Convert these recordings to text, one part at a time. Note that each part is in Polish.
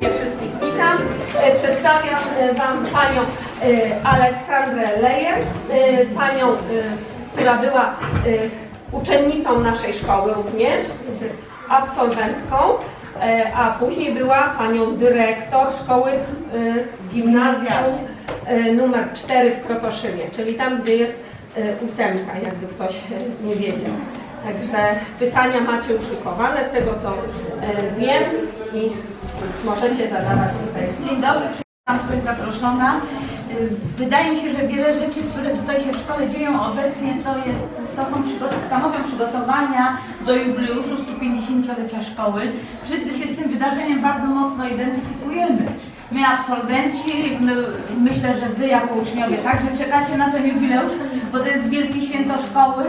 Wszystkich witam. E, Przedstawiam e, Wam panią e, Aleksandrę Leję, e, panią, która była uczennicą naszej szkoły również, absolwentką, a później była panią dyrektor szkoły gimnazjum numer 4 w Krotoszynie, czyli tam, gdzie jest ósemka, jakby ktoś nie wiedział. Także pytania macie uszykowane z tego, co wiem i możecie zadawać tutaj. Dzień dobry, przyjechałam tutaj zaproszona. Wydaje mi się, że wiele rzeczy, które tutaj się w szkole dzieją obecnie, to, jest, to są stanowią przygotowania do jubileuszu 150-lecia szkoły. Wszyscy się z tym wydarzeniem bardzo mocno identyfikujemy. My absolwenci, my, myślę, że Wy jako uczniowie także czekacie na ten jubileusz, bo to jest wielkie święto szkoły.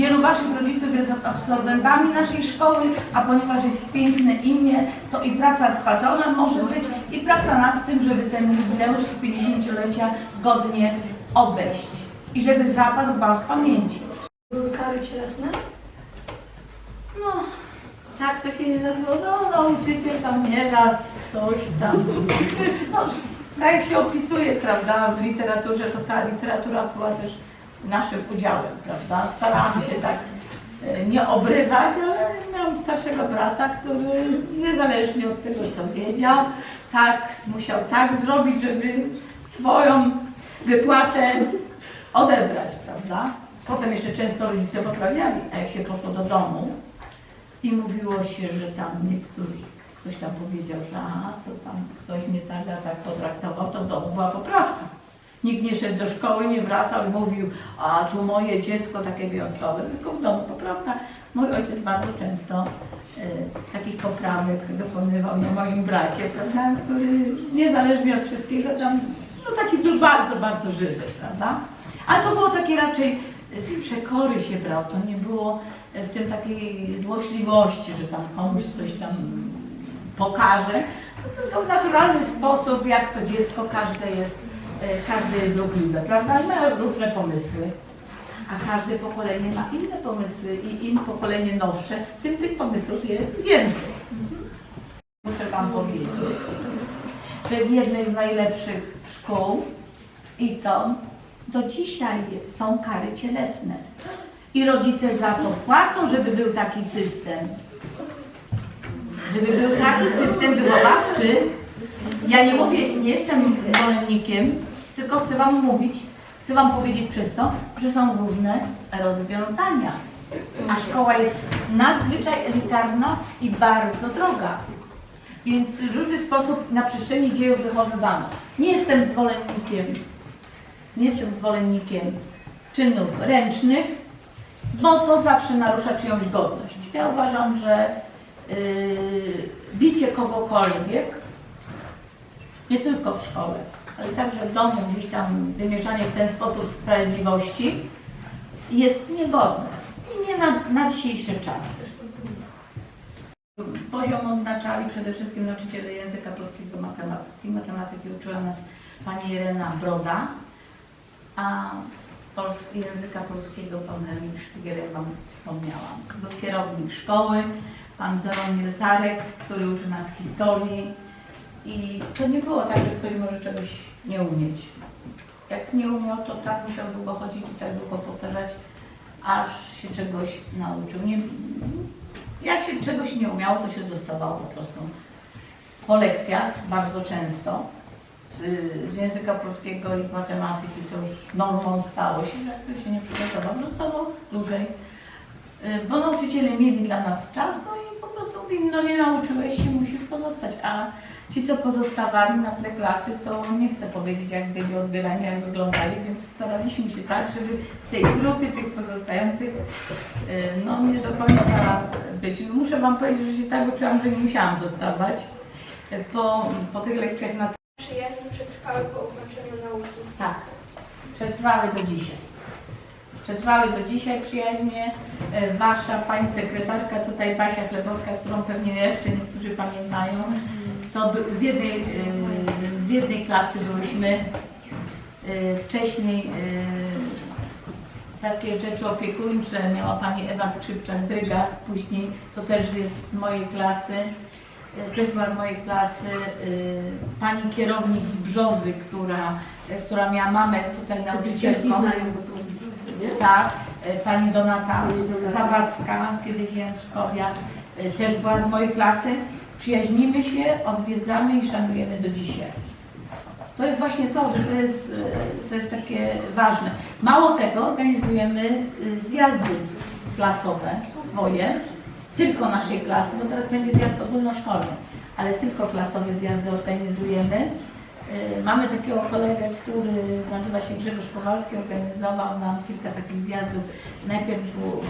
Wielu Waszych rodziców jest absolwentami naszej szkoły, a ponieważ jest piękne imię, to i praca z patronem może być i praca nad tym, żeby ten jubileusz 150-lecia godnie obejść i żeby zapadł Wam w pamięci. Były kary cielesne? No, tak to się nie nazywa. No, nauczyciel tam nieraz coś tam. No, tak jak się opisuje, prawda, w literaturze, to ta literatura była też naszym udziałem, prawda. Starałam się tak e, nie obrywać, ale miałam starszego brata, który niezależnie od tego, co wiedział, tak musiał tak zrobić, żeby swoją wypłatę odebrać, prawda. Potem jeszcze często rodzice poprawiali, a jak się poszło do domu, i mówiło się, że tam niektórzy, ktoś tam powiedział, że aha, to tam ktoś mnie tak, a tak potraktował, to w domu była poprawka. Nikt nie szedł do szkoły, nie wracał i mówił, a tu moje dziecko takie wyjątkowe, tylko w domu poprawka. Mój ojciec bardzo często e, takich poprawek dokonywał na moim bracie, prawda, który niezależnie od wszystkiego tam, no taki był bardzo, bardzo żywy, prawda. Ale to było takie raczej z przekory się brał, to nie było w tym takiej złośliwości, że tam komuś coś tam pokaże. To w naturalny sposób, jak to dziecko, każde jest, e, każde jest ruchliwe, prawda? I ma różne pomysły. A każde pokolenie ma inne pomysły i im pokolenie nowsze, tym tych pomysłów jest więcej. Muszę Wam powiedzieć, że w jednej z najlepszych szkół i to do dzisiaj są kary cielesne. I rodzice za to płacą, żeby był taki system. Żeby był taki system wychowawczy. Ja nie mówię, nie jestem zwolennikiem, tylko chcę Wam mówić, chcę Wam powiedzieć przez to, że są różne rozwiązania. A szkoła jest nadzwyczaj elitarna i bardzo droga. Więc w różny sposób na przestrzeni dziejów wychowywano. Nie jestem zwolennikiem, nie jestem zwolennikiem czynów ręcznych, bo to zawsze narusza czyjąś godność. Ja uważam, że yy, bicie kogokolwiek, nie tylko w szkole, ale także w domu, gdzieś tam wymierzanie w ten sposób sprawiedliwości jest niegodne i nie na, na dzisiejsze czasy. Poziom oznaczali przede wszystkim nauczyciele języka polskiego matematyki. Matematyki uczyła nas pani Irena Broda, a języka polskiego pan Henryk Szpigiel, jak Wam wspomniałam. Był kierownik szkoły, pan Zaromir Zarek, który uczy nas historii. I to nie było tak, że ktoś może czegoś nie umieć. Jak nie umiał, to tak musiał długo chodzić i tak długo powtarzać, aż się czegoś nauczył. Nie, jak się czegoś nie umiało, to się zostawało po prostu po lekcjach bardzo często z, z języka polskiego i z matematyki to już normą stało się, że ktoś się nie przygotował, zostawał dłużej. Y, Bo nauczyciele mieli dla nas czas, no i po prostu mówili, no nie nauczyłeś się, musisz pozostać. A ci, co pozostawali na tle klasy, to nie chcę powiedzieć, jak byli odbierani, jak wyglądali, więc staraliśmy się tak, żeby w tej grupie tych pozostających y, no nie do końca być. Muszę Wam powiedzieć, że się tak uczyłam, że nie musiałam zostawać. Po, po tych lekcjach na Przyjaźnie przetrwały po ukończeniu nauki. tak, przetrwały do dzisiaj. Przetrwały do dzisiaj przyjaźnie. E, Wasza pani sekretarka, tutaj Basia Chlebowska, którą pewnie jeszcze niektórzy pamiętają, to z jednej, e, z jednej klasy byłyśmy. E, Wcześniej e, takie rzeczy opiekuńcze miała pani Ewa Skrzypczak-Drygas, później to też jest z mojej klasy. y, też była z mojej klasy pani kierownik z Brzozy, która, która miała mamę tutaj nauczycielką. Tak, pani Donata. Zawadzka, kiedyś Jędrzkowia, y, też była z mojej klasy. Przyjaźnimy się, odwiedzamy i szanujemy do dzisiaj. To jest właśnie to, że to jest, to jest takie ważne. Mało tego, organizujemy y, zjazdy klasowe swoje, tylko naszej klasy, bo teraz będzie zjazd ogólnoszkolny, ale tylko klasowe zjazdy organizujemy. Y, Mamy takiego kolegę, który nazywa się Grzegorz Kowalski, organizował nam kilka takich zjazdów. Najpierw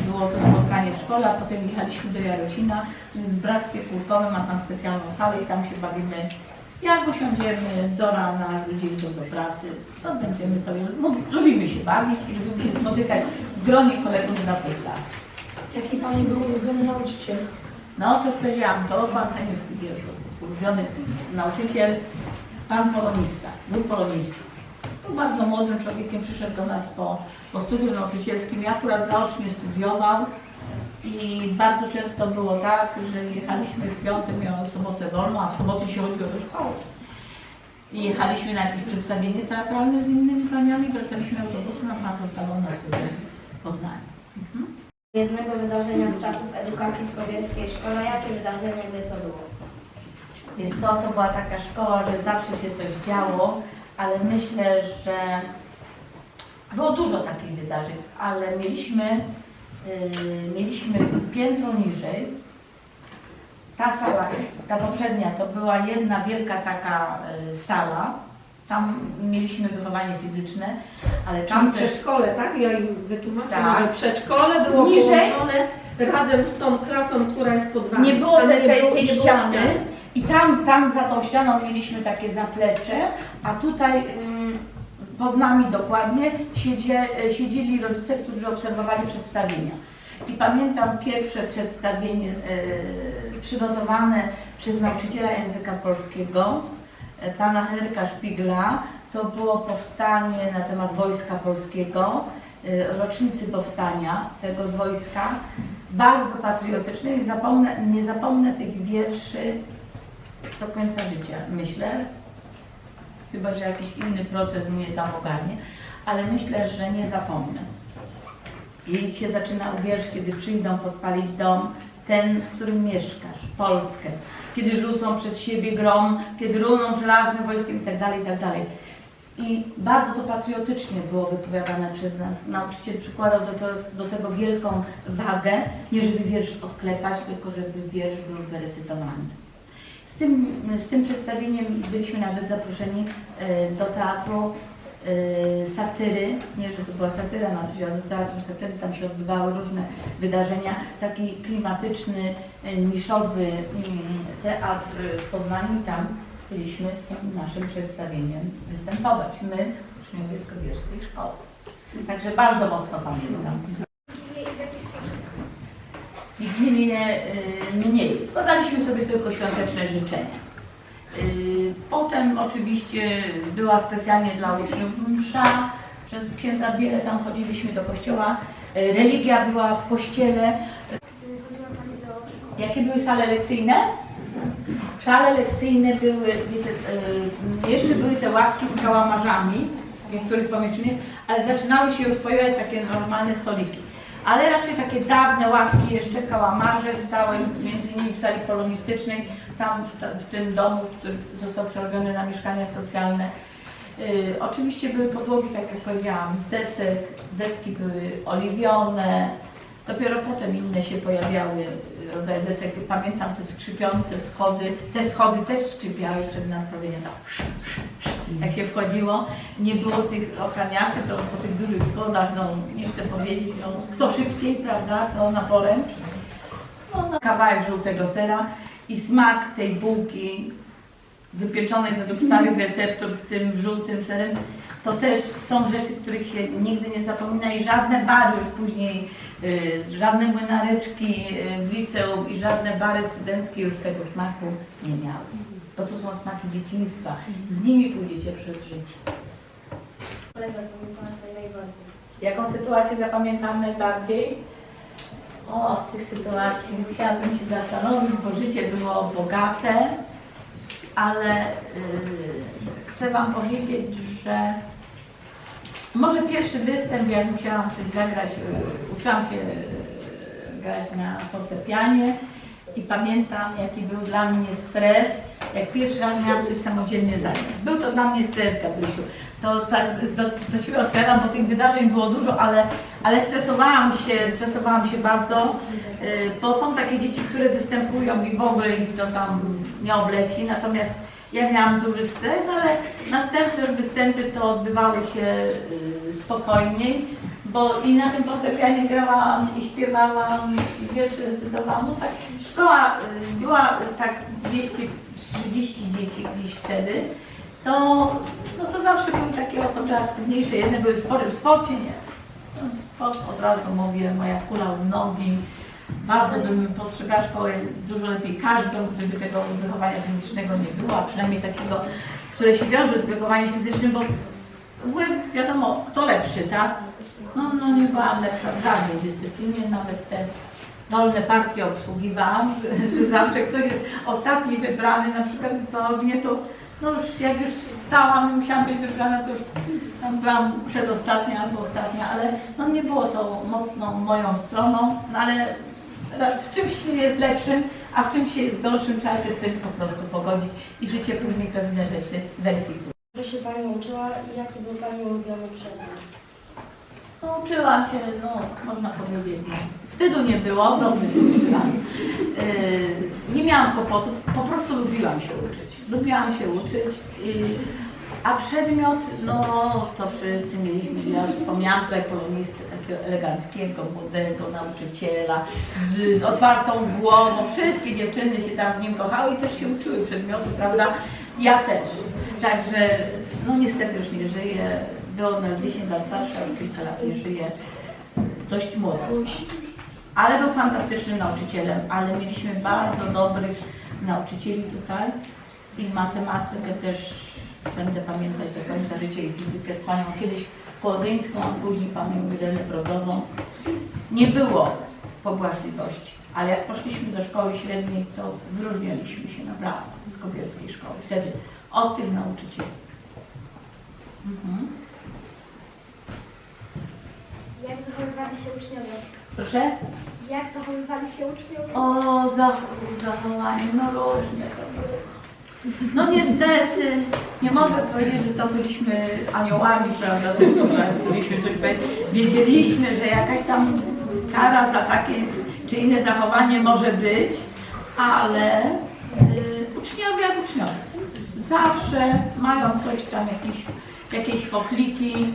było, to spotkanie w szkole, a potem jechaliśmy do Jarocina, czyli w Bractwie Kulkowym, ma tam specjalną salę i tam się bawimy. Jak usiądziemy do rana, ludzie idą do pracy, to będziemy sobie, no, lubimy się bawić i lubimy się spotykać w gronie kolegów z naszej klasy. Jaki Pani był ulubiony nauczyciel? No to powiedziałam, to pan Wierzchu, ulubiony nauczyciel, pan polonista, był polonistą. Był bardzo młodym człowiekiem, przyszedł do nas po, po studium nauczycielskim. Ja akurat zaocznie studiował i bardzo często było tak, że jechaliśmy w piątek, miał sobotę wolną, a w soboty się chodziło do szkoły. I jechaliśmy na jakieś przedstawienie teatralne z innymi paniami, wracaliśmy autobusem, a pan zostawał na studiach w Poznaniu. Mhm. jednego wydarzenia z czasów edukacji w Kowierskiej Szkole. Jakie wydarzenie by to było? Wiesz co, to była taka szkoła, że zawsze się coś działo, ale myślę, że było dużo takich wydarzeń, ale mieliśmy, yy, mieliśmy piętro niżej. Ta sala, ta poprzednia, to była jedna wielka taka yy, sala. Tam mieliśmy wychowanie fizyczne, ale Tam tam też przedszkole, tak? Ja im wytłumaczę, Tak. że przedszkole było Niżej. połączone razem z tą klasą, która jest pod wami. Nie było Tam tej, tej, było- tej nie było ściany ścian. I tam, tam za tą ścianą mieliśmy takie zaplecze, a tutaj pod nami dokładnie e, siedzieli rodzice, którzy obserwowali przedstawienia. I pamiętam pierwsze przedstawienie e, przygotowane przez nauczyciela języka polskiego, e, pana Henryka Szpigla. To było powstanie na temat Wojska Polskiego, rocznicy powstania tegoż wojska bardzo patriotyczny i zapomnę, nie zapomnę tych wierszy do końca życia, myślę. Chyba, że jakiś inny proces mnie tam ogarnie, ale myślę, że nie zapomnę. I się zaczyna wiersz, kiedy przyjdą podpalić dom, ten, w którym mieszkasz, Polskę. Kiedy rzucą przed siebie grom, kiedy runą żelaznym wojskiem itd., itd. I bardzo to patriotycznie było wypowiadane przez nas. Nauczyciel przykładał do, to, do tego wielką wagę, nie żeby wiersz odklepać, tylko żeby wiersz był wyrecytowany. Tym, z tym przedstawieniem byliśmy nawet zaproszeni e, do teatru e, satyry, nie, że to była satyra na coś, ale do teatru satyry, tam się odbywały różne wydarzenia. Taki klimatyczny, e, niszowy mm, teatr w Poznaniu tam byliśmy z tym naszym przedstawieniem występować. My, uczniowie z Kowierskiej Szkoły. Także bardzo mocno pamiętam. I w jaki sposób? Wigilię y, mniej. Składaliśmy sobie tylko świąteczne życzenia. Y, Potem oczywiście była specjalnie dla uczniów msza. Przez księdza wiele tam chodziliśmy do kościoła. Y, Religia była w kościele. Jakie były sale lekcyjne? Sale lekcyjne były, wiecie, jeszcze były te ławki z kałamarzami w niektórych pomieszczeniach, ale zaczynały się już pojawiać takie normalne stoliki. Ale raczej takie dawne ławki, jeszcze kałamarze stały między innymi w sali polonistycznej, tam w, tym domu, który został przerobiony na mieszkania socjalne. Y, oczywiście były podłogi, tak jak powiedziałam, z desek, deski były oliwione, dopiero potem inne się pojawiały rodzaje desek. Pamiętam te skrzypiące schody, te schody też skrzypiały przed naprawieniem. Tak, jak się wchodziło, nie było tych ochraniaczy, to po tych dużych schodach, no nie chcę powiedzieć, no kto szybciej, prawda, to na poręcz. No, na kawałek żółtego sera i smak tej bułki wypieczonej według starych receptur z tym żółtym serem, to też są rzeczy, których się nigdy nie zapomina i żadne bary już później, żadne młynareczki y, w liceum i żadne bary studenckie już tego smaku nie miały. Bo to są smaki dzieciństwa. Z nimi pójdziecie przez życie. Jaką sytuację zapamiętam najbardziej? O, w tych sytuacji musiałabym się zastanowić, bo życie było bogate, ale yy, chcę Wam powiedzieć, że może pierwszy występ, jak musiałam coś zagrać, uczyłam się yy, grać na fortepianie i pamiętam, jaki był dla mnie stres, jak pierwszy raz miałam coś samodzielnie zagrać. Był to dla mnie stres, Gabrysiu. To tak do, do Ciebie odpowiadam, bo tych wydarzeń było dużo, ale, ale stresowałam się, stresowałam się bardzo, yy, bo są takie dzieci, które występują i w ogóle ich to tam nie obleci, natomiast ja miałam duży stres, ale następne występy to odbywały się yy, spokojniej, bo i na tym fortepianie grałam i śpiewałam, i wiersze recytowałam. No tak, szkoła y, była y, tak 230 dzieci gdzieś wtedy, to, no to zawsze były takie osoby aktywniejsze. Jedne były w sporcie, w sporcie nie. No, od razu mówię, moja kula u nogi. Bardzo bym postrzegała szkołę dużo lepiej każdą, gdyby tego wychowania fizycznego nie było, a przynajmniej takiego, które się wiąże z wychowaniem fizycznym, bo WF wiadomo, kto lepszy, tak? No, no nie byłam lepsza w żadnej dyscyplinie, nawet te dolne partie obsługiwałam, że, że zawsze ktoś jest ostatni wybrany, na przykład to mnie to, no już jak już stałam i musiałam być wybrana, to już tam byłam przedostatnia albo ostatnia, ale no nie było to mocno moją stroną, no ale w czymś się jest lepszym, a w czymś się jest gorszym, trzeba się z tym po prostu pogodzić i życie później pewne rzeczy weryfikuje. Czego się Pani uczyła i jaki był Pani ulubiony przedmiot? No, uczyłam się, no, można powiedzieć, no, wstydu nie było, dobrze się uczyłam. Yy, nie miałam kłopotów, po prostu lubiłam się uczyć. Lubiłam się uczyć, a przedmiot, no, to wszyscy mieliśmy, ja już wspomniałam tutaj polonistę, takiego eleganckiego, młodego nauczyciela, z, z otwartą głową, wszystkie dziewczyny się tam w nim kochały i też się uczyły przedmiotu, prawda? Ja też. Także, no niestety już nie żyje, było od nas 10 lat starsza, już kilka lat nie żyje, dość młoda. Ale był fantastycznym nauczycielem, ale mieliśmy bardzo dobrych nauczycieli tutaj i matematykę też będę pamiętać do końca życia i fizykę z panią kiedyś Kołodyńską, a później panią Irenę Brodową. Nie było pobłażliwości, ale jak poszliśmy do szkoły średniej, to wyróżnialiśmy się naprawdę z kobierskiej szkoły. Wtedy od tych nauczycieli. Mhm. Jak zachowywali się uczniowie? Proszę? Jak zachowywali się uczniowie? O, zach zachowanie, no różnie. No niestety, nie mogę powiedzieć, że to byliśmy aniołami, prawda, tylko byliśmy coś. Wiedzieliśmy, że jakaś tam kara za takie czy inne zachowanie może być, ale y, uczniowie jak uczniowie. Zawsze mają coś tam, jakieś, jakieś chochliki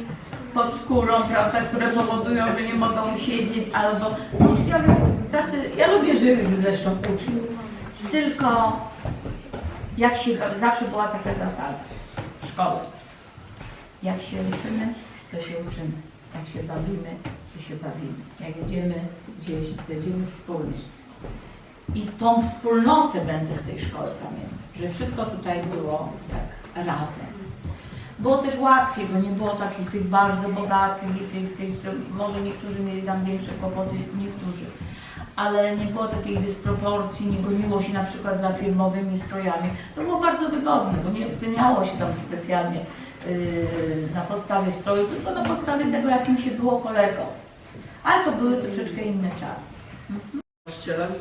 pod skórą, prawda, które powodują, że nie mogą siedzieć albo uczniowie tacy, ja lubię żywych zresztą uczniów, tylko jak się, zawsze była taka zasada w szkole. Jak się uczymy, to się uczymy. Jak się bawimy, to się bawimy. Jak jedziemy gdzieś, to jedziemy wspólnie. I tą wspólnotę będę z tej szkoły pamiętać, że wszystko tutaj było tak razem. Było też łatwiej, bo nie było takich tych bardzo bogatych i tych, tych, że może niektórzy mieli tam większe kłopoty, niektórzy. Ale nie było takiej dysproporcji, nie goniło się na przykład za firmowymi strojami. To było bardzo wygodne, bo nie oceniało się tam specjalnie yy, na podstawie stroju, tylko na podstawie tego, jakim się było kolegą. Ale to były troszeczkę inne czasy. Nauczycielem?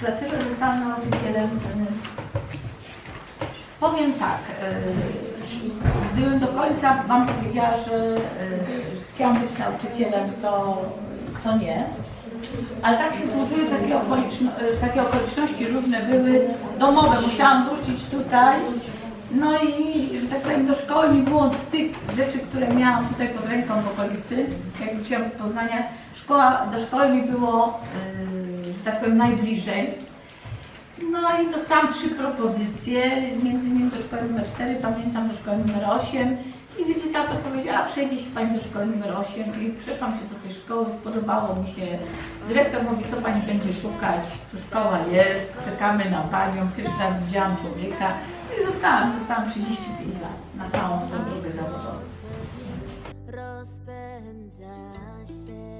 Dlaczego zostałam nauczycielem? Powiem tak, yy, gdybym do końca Wam powiedziała, że, yy, że chciałam być nauczycielem, to, to nie. Ale tak się złożyły takie, okoliczno, yy, takie okoliczności różne były domowe. Musiałam wrócić tutaj. No i, że tak powiem, do szkoły mi było z tych rzeczy, które miałam tutaj pod ręką w okolicy, jak wróciłam z Poznania, szkoła, do szkoły mi było, że tak powiem, najbliżej. No i dostałam trzy propozycje, między innymi do szkoły numer 4, pamiętam do szkoły numer 8 i wizytator powiedziała, przejdzie się Pani do szkoły numer 8 i przeszłam się do tej szkoły, spodobało mi się. Dyrektor mówi, co Pani będzie szukać, tu szkoła jest, czekamy na Panią, pierwszy raz widziałam człowieka No i zostałam, zostałam 35 lat na całą swoją drogę zawodową. rozpędza się.